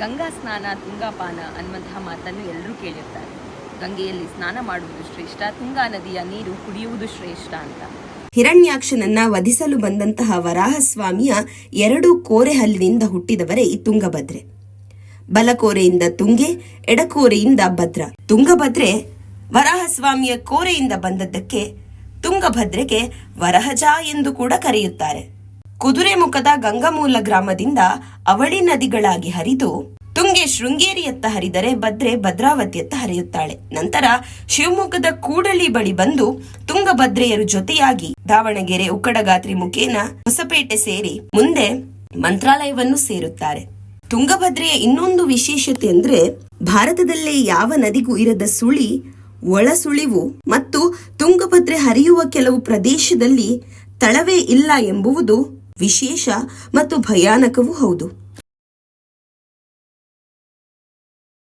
ಗಂಗಾ ಸ್ನಾನ, ತುಂಗಾಪಾನ ಅನ್ನುವಂತಹ ಮಾತನ್ನು ಎಲ್ಲರೂ ಕೇಳಿರ್ತಾರೆ. ಗಂಗೆಯಲ್ಲಿ ಸ್ನಾನ ಮಾಡುವುದು ಶ್ರೇಷ್ಠ, ತುಂಗಾ ನದಿಯ ನೀರು ಕುಡಿಯುವುದು ಶ್ರೇಷ್ಠ ಅಂತ. ಹಿರಣ್ಯಾಕ್ಷನನ್ನ ವಧಿಸಲು ಬಂದಂತಹ ವರಾಹಸ್ವಾಮಿಯ ಎರಡು ಕೋರೆ ಹಲ್ಲಿನಿಂದ ಹುಟ್ಟಿದವರೇ ಈ ತುಂಗಭದ್ರೆ. ಬಲಕೋರೆಯಿಂದ ತುಂಗೆ, ಎಡಕೋರೆಯಿಂದ ಭದ್ರ. ತುಂಗಭದ್ರೆ ವರಾಹಸ್ವಾಮಿಯ ಕೋರೆಯಿಂದ ಬಂದದ್ದಕ್ಕೆ ತುಂಗಭದ್ರೆಗೆ ವರಹಜ ಎಂದು ಕೂಡ ಕರೆಯುತ್ತಾರೆ. ಕುದುರೆ ಮುಖದ ಗಂಗಮೂಲ ಗ್ರಾಮದಿಂದ ಅವಳಿ ನದಿಗಳಾಗಿ ಹರಿದು ತುಂಗೆ ಶೃಂಗೇರಿಯತ್ತ ಹರಿದರೆ ಭದ್ರೆ ಭದ್ರಾವತಿಯತ್ತ ಹರಿಯುತ್ತಾಳೆ. ನಂತರ ಶಿವಮೊಗ್ಗದ ಕೂಡಲಿ ಬಳಿ ಬಂದು ತುಂಗಭದ್ರೆಯರು ಜೊತೆಯಾಗಿ ದಾವಣಗೆರೆ ಉಕ್ಕಡಗಾತ್ರಿ ಮುಖೇನ ಹೊಸಪೇಟೆ ಸೇರಿ ಮುಂದೆ ಮಂತ್ರಾಲಯವನ್ನು ಸೇರುತ್ತಾರೆ. ತುಂಗಭದ್ರೆಯ ಇನ್ನೊಂದು ವಿಶೇಷತೆ ಅಂದ್ರೆ ಭಾರತದಲ್ಲೇ ಯಾವ ನದಿಗೂ ಇರದ ಸುಳಿ ಒಳಸುಳಿವು ಮತ್ತು ತುಂಗಭದ್ರೆ ಹರಿಯುವ ಕೆಲವು ಪ್ರದೇಶದಲ್ಲಿ ತಳವೇ ಇಲ್ಲ ಎಂಬುವುದು ವಿಶೇಷ ಮತ್ತು ಭಯಾನಕವೂ ಹೌದು.